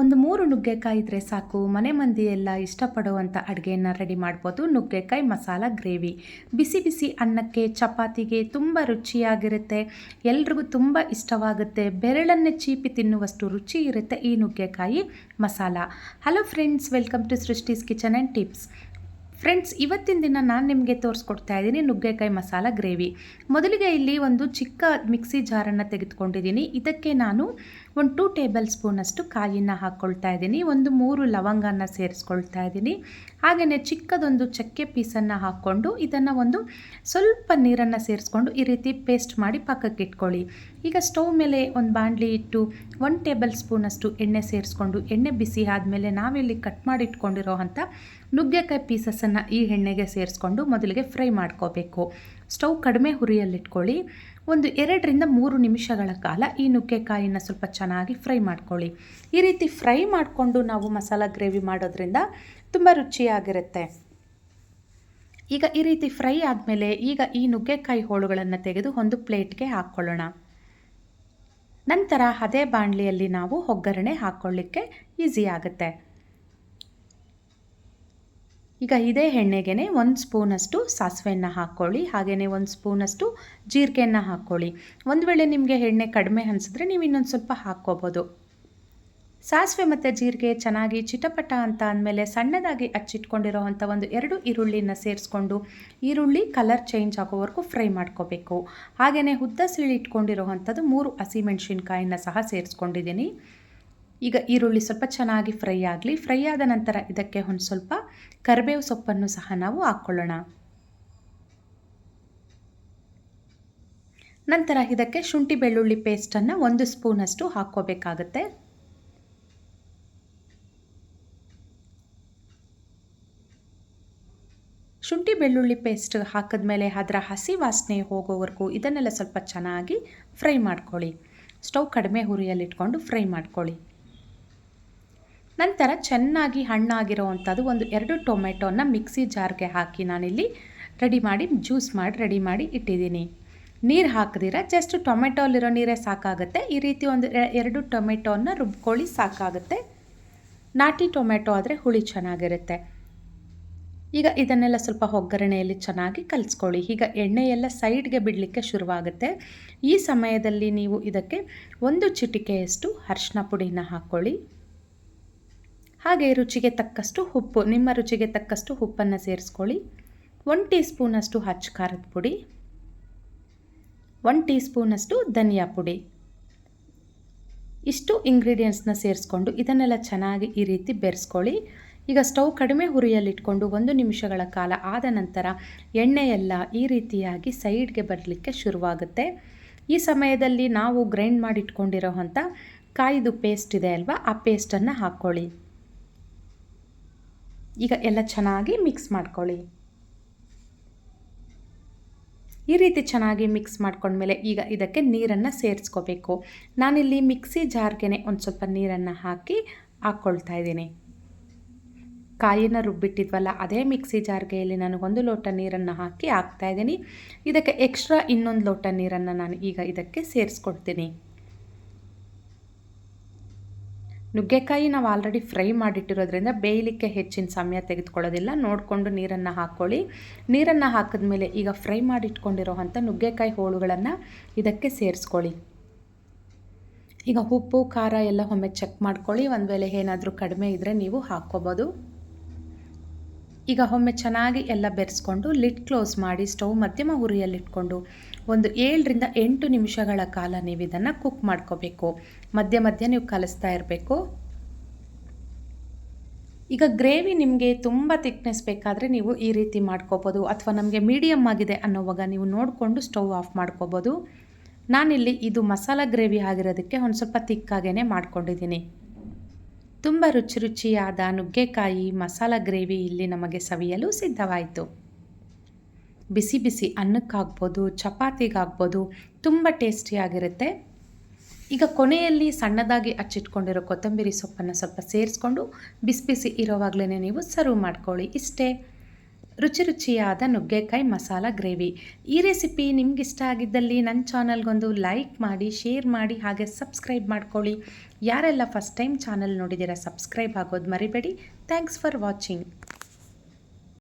ಒಂದು ಮೂರು ನುಗ್ಗೆಕಾಯಿ ಇದ್ದರೆ ಸಾಕು. ಮನೆ ಮಂದಿ ಎಲ್ಲ ಇಷ್ಟಪಡುವಂಥ ಅಡುಗೆಯನ್ನು ರೆಡಿ ಮಾಡ್ಬೋದು. ನುಗ್ಗೆಕಾಯಿ ಮಸಾಲ ಗ್ರೇವಿ ಬಿಸಿ ಬಿಸಿ ಅನ್ನಕ್ಕೆ, ಚಪಾತಿಗೆ ತುಂಬ ರುಚಿಯಾಗಿರುತ್ತೆ. ಎಲ್ರಿಗೂ ತುಂಬ ಇಷ್ಟವಾಗುತ್ತೆ. ಬೆರಳನ್ನೇ ಚೀಪಿ ತಿನ್ನುವಷ್ಟು ರುಚಿ ಇರುತ್ತೆ ಈ ನುಗ್ಗೆಕಾಯಿ masala. Hello friends welcome to Srushti's kitchen and tips friends ಇವತ್ತಿನ ದಿನ ನಾನು ನಿಮಗೆ ತೋರಿಸ್ಕೊಡ್ತಾ ಇದ್ದೀನಿ ನುಗ್ಗೆಕಾಯಿ ಮಸಾಲ ಗ್ರೇವಿ ಮೊದಲಿಗೆ ಇಲ್ಲಿ ಒಂದು ಚಿಕ್ಕ ಮಿಕ್ಸಿ ಜಾರನ್ನು ತೆಗೆದುಕೊಂಡಿದ್ದೀನಿ. ಇದಕ್ಕೆ ನಾನು ಒಂದು ಟೂ ಟೇಬಲ್ ಸ್ಪೂನಷ್ಟು ಕಾಯಿನ ಹಾಕ್ಕೊಳ್ತಾ ಇದ್ದೀನಿ. ಒಂದು ಮೂರು ಲವಂಗನ ಸೇರಿಸ್ಕೊಳ್ತಾ ಇದ್ದೀನಿ. ಹಾಗೆಯೇ ಚಿಕ್ಕದೊಂದು ಚಕ್ಕೆ ಪೀಸನ್ನು ಹಾಕ್ಕೊಂಡು ಇದನ್ನು ಒಂದು ಸ್ವಲ್ಪ ನೀರನ್ನು ಸೇರಿಸ್ಕೊಂಡು ಈ ರೀತಿ ಪೇಸ್ಟ್ ಮಾಡಿ ಪಕ್ಕಕ್ಕೆ ಇಟ್ಕೊಳ್ಳಿ. ಈಗ ಸ್ಟವ್ ಮೇಲೆ ಒಂದು ಬಾಣಲಿ ಇಟ್ಟು ಒನ್ ಟೇಬಲ್ ಸ್ಪೂನಷ್ಟು ಎಣ್ಣೆ ಸೇರಿಸ್ಕೊಂಡು ಎಣ್ಣೆ ಬಿಸಿ ಆದಮೇಲೆ ನಾವಿಲ್ಲಿ ಕಟ್ ಮಾಡಿ ಇಟ್ಕೊಂಡಿರೋ ಅಂಥ ನುಗ್ಗೆಕಾಯಿ ಪೀಸಸನ್ನು ಈ ಎಣ್ಣೆಗೆ ಸೇರಿಸ್ಕೊಂಡು ಮೊದಲಿಗೆ ಫ್ರೈ ಮಾಡ್ಕೋಬೇಕು. ಸ್ಟವ್ ಕಡಿಮೆ ಹುರಿಯಲ್ಲಿಟ್ಕೊಳ್ಳಿ. ಒಂದು ಎರಡರಿಂದ ಮೂರು ನಿಮಿಷಗಳ ಕಾಲ ಈ ನುಗ್ಗೆಕಾಯಿನ ಸ್ವಲ್ಪ ಚೆನ್ನಾಗಿ ಫ್ರೈ ಮಾಡ್ಕೊಳ್ಳಿ. ಈ ರೀತಿ ಫ್ರೈ ಮಾಡಿಕೊಂಡು ನಾವು ಮಸಾಲ ಗ್ರೇವಿ ಮಾಡೋದ್ರಿಂದ ತುಂಬ ರುಚಿಯಾಗಿರುತ್ತೆ. ಈಗ ಈ ರೀತಿ ಫ್ರೈ ಆದಮೇಲೆ ಈಗ ಈ ನುಗ್ಗೆಕಾಯಿ ಹೋಳುಗಳನ್ನು ತೆಗೆದು ಒಂದು ಪ್ಲೇಟ್ಗೆ ಹಾಕ್ಕೊಳ್ಳೋಣ. ನಂತರ ಅದೇ ಬಾಣಲಿಯಲ್ಲಿ ನಾವು ಒಗ್ಗರಣೆ ಹಾಕ್ಕೊಳ್ಳಿಕ್ಕೆ ಈಸಿ ಆಗುತ್ತೆ. ಈಗ ಇದೇ ಎಣ್ಣೆಗೆ ಒಂದು ಸ್ಪೂನಷ್ಟು ಸಾಸಿವೆಯನ್ನು ಹಾಕ್ಕೊಳ್ಳಿ ಹಾಗೆಯೇ ಒಂದು ಸ್ಪೂನಷ್ಟು ಜೀರಿಗೆಯನ್ನು ಹಾಕ್ಕೊಳ್ಳಿ ಒಂದು ವೇಳೆ ನಿಮಗೆ ಎಣ್ಣೆ ಕಡಿಮೆ ಅನಿಸಿದ್ರೆ ನೀವು ಇನ್ನೊಂದು ಸ್ವಲ್ಪ ಹಾಕ್ಕೋಬೋದು. ಸಾಸಿವೆ ಮತ್ತು ಜೀರಿಗೆ ಚೆನ್ನಾಗಿ ಚಿಟಪಟ ಅಂತ ಅಂದಮೇಲೆ ಸಣ್ಣದಾಗಿ ಹಚ್ಚಿಟ್ಕೊಂಡಿರೋ ಅಂಥ ಒಂದು ಎರಡು ಈರುಳ್ಳಿನ ಸೇರಿಸ್ಕೊಂಡು ಈರುಳ್ಳಿ ಕಲರ್ ಚೇಂಜ್ ಆಗೋವರೆಗೂ ಫ್ರೈ ಮಾಡ್ಕೋಬೇಕು. ಹಾಗೆಯೇ ಉದ್ದ ಸಿಳಿ ಇಟ್ಕೊಂಡಿರೋವಂಥದ್ದು ಮೂರು ಹಸಿಮೆಣ್ಸಿನ್ಕಾಯಿನ ಸಹ ಸೇರಿಸ್ಕೊಂಡಿದ್ದೀನಿ. ಈಗ ಈರುಳ್ಳಿ ಸ್ವಲ್ಪ ಚೆನ್ನಾಗಿ ಫ್ರೈ ಆಗಲಿ, ಫ್ರೈ ಆದ ನಂತರ ಇದಕ್ಕೆ ಒಂದು ಸ್ವಲ್ಪ ಕರಿಬೇವು ಸೊಪ್ಪನ್ನು ಸಹ ನಾವು ಹಾಕ್ಕೊಳ್ಳೋಣ ನಂತರ ಇದಕ್ಕೆ ಶುಂಠಿ ಬೆಳ್ಳುಳ್ಳಿ ಪೇಸ್ಟನ್ನು ಒಂದು ಸ್ಪೂನಷ್ಟು ಹಾಕ್ಕೋಬೇಕಾಗತ್ತೆ. ಶುಂಠಿ ಬೆಳ್ಳುಳ್ಳಿ ಪೇಸ್ಟ್ ಹಾಕಿದ ಮೇಲೆ ಅದರ ಹಸಿ ವಾಸನೆ ಹೋಗೋವರೆಗೂ ಇದನ್ನೆಲ್ಲ ಸ್ವಲ್ಪ ಚೆನ್ನಾಗಿ ಫ್ರೈ ಮಾಡ್ಕೊಳ್ಳಿ. ಸ್ಟವ್ ಕಡಿಮೆ ಹುರಿಯಲ್ಲಿಟ್ಕೊಂಡು ಫ್ರೈ ಮಾಡ್ಕೊಳ್ಳಿ. ನಂತರ ಚೆನ್ನಾಗಿ ಹಣ್ಣಾಗಿರೋ ಅಂಥದ್ದು ಒಂದು ಎರಡು ಟೊಮೆಟೋನ ಮಿಕ್ಸಿ ಜಾರ್ಗೆ ಹಾಕಿ ನಾನಿಲ್ಲಿ ರೆಡಿ ಮಾಡಿ, ಜ್ಯೂಸ್ ಮಾಡಿ, ರೆಡಿ ಮಾಡಿ ಇಟ್ಟಿದ್ದೀನಿ. ನೀರು ಹಾಕಿದಿರ ಜಸ್ಟ್ ಟೊಮೆಟೊಲಿರೋ ನೀರೇ ಸಾಕಾಗುತ್ತೆ. ಈ ರೀತಿ ಒಂದು ಎರಡು ಟೊಮೆಟೋನ ರುಬ್ಕೊಳ್ಳಿ ಸಾಕಾಗುತ್ತೆ. ನಾಟಿ ಟೊಮೆಟೊ ಆದರೆ ಹುಳಿ ಚೆನ್ನಾಗಿರುತ್ತೆ. ಈಗ ಇದನ್ನೆಲ್ಲ ಸ್ವಲ್ಪ ಒಗ್ಗರಣೆಯಲ್ಲಿ ಚೆನ್ನಾಗಿ ಕಲಿಸ್ಕೊಳ್ಳಿ. ಈಗ ಎಣ್ಣೆಯೆಲ್ಲ ಸೈಡ್ಗೆ ಬಿಡಲಿಕ್ಕೆ ಶುರುವಾಗುತ್ತೆ. ಈ ಸಮಯದಲ್ಲಿ ನೀವು ಇದಕ್ಕೆ ಒಂದು ಚಿಟಿಕೆಯಷ್ಟು ಅರಿಶಿನ ಪುಡಿನ ಹಾಕ್ಕೊಳ್ಳಿ. ಹಾಗೆ ರುಚಿಗೆ ತಕ್ಕಷ್ಟು ಉಪ್ಪು, ನಿಮ್ಮ ರುಚಿಗೆ ತಕ್ಕಷ್ಟು ಉಪ್ಪನ್ನು ಸೇರಿಸ್ಕೊಳ್ಳಿ. ಒನ್ ಟೀ ಸ್ಪೂನಷ್ಟು ಹಚ್ಚ ಖಾರದ ಪುಡಿ ಒನ್ ಟೀ ಸ್ಪೂನಷ್ಟು ಧನಿಯಾ ಪುಡಿ. ಇಷ್ಟು ಇಂಗ್ರೀಡಿಯೆಂಟ್ಸ್ನ ಸೇರಿಸ್ಕೊಂಡು ಇದನ್ನೆಲ್ಲ ಚೆನ್ನಾಗಿ ಈ ರೀತಿ ಬೆರೆಸ್ಕೊಳ್ಳಿ. ಈಗ ಸ್ಟವ್ ಕಡಿಮೆ ಹುರಿಯಲ್ಲಿಟ್ಕೊಂಡು ಒಂದು ನಿಮಿಷಗಳ ಕಾಲ ಆದ ನಂತರ ಎಣ್ಣೆಯೆಲ್ಲ ಈ ರೀತಿಯಾಗಿ ಸೈಡ್ಗೆ ಬರಲಿಕ್ಕೆ ಶುರುವಾಗುತ್ತೆ. ಈ ಸಮಯದಲ್ಲಿ ನಾವು ಗ್ರೈಂಡ್ ಮಾಡಿಟ್ಕೊಂಡಿರೋ ಅಂಥ ಕಾಯ್ದು ಪೇಸ್ಟ್ ಇದೆ ಅಲ್ವಾ, ಆ ಪೇಸ್ಟನ್ನು ಹಾಕ್ಕೊಳ್ಳಿ. ಈಗ ಎಲ್ಲ ಚೆನ್ನಾಗಿ ಮಿಕ್ಸ್ ಮಾಡ್ಕೊಳ್ಳಿ. ಈ ರೀತಿ ಚೆನ್ನಾಗಿ ಮಿಕ್ಸ್ ಮಾಡ್ಕೊಂಡ್ಮೇಲೆ ಈಗ ಇದಕ್ಕೆ ನೀರನ್ನು ಸೇರಿಸ್ಕೋಬೇಕು. ನಾನಿಲ್ಲಿ ಮಿಕ್ಸಿ ಜಾರ್ಗೆ ಒಂದು ಸ್ವಲ್ಪ ನೀರನ್ನು ಹಾಕಿ ಹಾಕ್ಕೊಳ್ತಾ ಇದ್ದೀನಿ. ಕಾಯಿನ ರುಬ್ಬಿಟ್ಟಿದ್ವಲ್ಲ, ಅದೇ ಮಿಕ್ಸಿ ಜಾರ್ಗೆಯಲ್ಲಿ ನಾನು ಒಂದು ಲೋಟ ನೀರನ್ನು ಹಾಕಿ ಹಾಕ್ತಾಯಿದ್ದೀನಿ ಇದಕ್ಕೆ ಎಕ್ಸ್ಟ್ರಾ ಇನ್ನೊಂದು ಲೋಟ ನೀರನ್ನು ನಾನು ಈಗ ಇದಕ್ಕೆ ಸೇರಿಸ್ಕೊಡ್ತೀನಿ. ನುಗ್ಗೆಕಾಯಿ ನಾವು ಆಲ್ರೆಡಿ ಫ್ರೈ ಮಾಡಿಟ್ಟಿರೋದ್ರಿಂದ ಬೇಯಲಿಕ್ಕೆ ಹೆಚ್ಚಿನ ಸಮಯ ತೆಗೆದುಕೊಳ್ಳೋದಿಲ್ಲ. ನೋಡಿಕೊಂಡು ನೀರನ್ನು ಹಾಕ್ಕೊಳ್ಳಿ. ನೀರನ್ನು ಹಾಕಿದ್ಮೇಲೆ ಈಗ ಫ್ರೈ ಮಾಡಿಟ್ಕೊಂಡಿರೋ ಅಂಥ ನುಗ್ಗೆಕಾಯಿ ಹೋಳುಗಳನ್ನು ಇದಕ್ಕೆ ಸೇರಿಸ್ಕೊಳ್ಳಿ. ಈಗ ಉಪ್ಪು, ಖಾರ ಎಲ್ಲ ಒಮ್ಮೆ ಚೆಕ್ ಮಾಡ್ಕೊಳ್ಳಿ. ಒಂದು ವೇಳೆ ಏನಾದರೂ ಕಡಿಮೆ ಇದ್ದರೆ ನೀವು ಹಾಕ್ಕೋಬೋದು. ಈಗ ಒಮ್ಮೆ ಚೆನ್ನಾಗಿ ಎಲ್ಲ ಬೆರೆಸ್ಕೊಂಡು ಲಿಡ್ ಕ್ಲೋಸ್ ಮಾಡಿ ಸ್ಟವ್ ಮಧ್ಯಮ ಉರಿಯಲ್ಲಿಟ್ಕೊಂಡು ಒಂದು ಏಳರಿಂದ ಎಂಟು ನಿಮಿಷಗಳ ಕಾಲ ನೀವು ಇದನ್ನು ಕುಕ್ ಮಾಡ್ಕೋಬೇಕು. ಮಧ್ಯ ಮಧ್ಯ ನೀವು ಕಲಿಸ್ತಾ ಇರಬೇಕು. ಈಗ ಗ್ರೇವಿ ನಿಮಗೆ ತುಂಬ ತಿಕ್ನೆಸ್ ಬೇಕಾದರೆ ನೀವು ಈ ರೀತಿ ಮಾಡ್ಕೋಬೋದು ಅಥವಾ ನಮಗೆ ಮೀಡಿಯಮ್ ಆಗಿದೆ ಅನ್ನೋವಾಗ ನೀವು ನೋಡಿಕೊಂಡು ಸ್ಟವ್ ಆಫ್ ಮಾಡ್ಕೋಬೋದು. ನಾನಿಲ್ಲಿ ಇದು ಮಸಾಲ ಗ್ರೇವಿ ಆಗಿರೋದಕ್ಕೆ ಒಂದು ಸ್ವಲ್ಪ ತಿಕ್ಕಾಗೇ ಮಾಡ್ಕೊಂಡಿದ್ದೀನಿ. ತುಂಬ ರುಚಿ ರುಚಿಯಾದ ನುಗ್ಗೆಕಾಯಿ ಮಸಾಲ ಗ್ರೇವಿ ಇಲ್ಲಿ ನಮಗೆ ಸವಿಯಲು ಸಿದ್ಧವಾಯಿತು. ಬಿಸಿ ಬಿಸಿ ಅನ್ನಕ್ಕಾಗ್ಬೋದು, ಚಪಾತಿಗಾಗ್ಬೋದು, ತುಂಬ ಟೇಸ್ಟಿಯಾಗಿರುತ್ತೆ. ಈಗ ಕೊನೆಯಲ್ಲಿ ಸಣ್ಣದಾಗಿ ಹಚ್ಚಿಟ್ಕೊಂಡಿರೋ ಕೊತ್ತಂಬರಿ ಸೊಪ್ಪನ್ನು ಸ್ವಲ್ಪ ಸೇರಿಸ್ಕೊಂಡು, ಬಿಸಿ ಬಿಸಿ ಇರೋವಾಗಲೇ ನೀವು ಸರ್ವ್ ಮಾಡ್ಕೊಳ್ಳಿ. ಇಷ್ಟೇ. ರುಚಿ ರುಚಿಯಾದ ನುಗ್ಗೆಕಾಯಿ ಮಸಾಲ ಗ್ರೇವಿ. ಈ ರೆಸಿಪಿ ನಿಮಗಿಷ್ಟ ಆಗಿದ್ದಲ್ಲಿ ನನ್ನ ಚಾನಲ್ಗೊಂದು ಲೈಕ್ ಮಾಡಿ, ಶೇರ್ ಮಾಡಿ, ಹಾಗೆ ಸಬ್ಸ್ಕ್ರೈಬ್ ಮಾಡ್ಕೊಳ್ಳಿ. ಯಾರೆಲ್ಲ ಫಸ್ಟ್ ಟೈಮ್ ಚಾನಲ್ ನೋಡಿದ್ದೀರಾ, ಸಬ್ಸ್ಕ್ರೈಬ್ ಆಗೋದು ಮರಿಬೇಡಿ. Thanks for watching.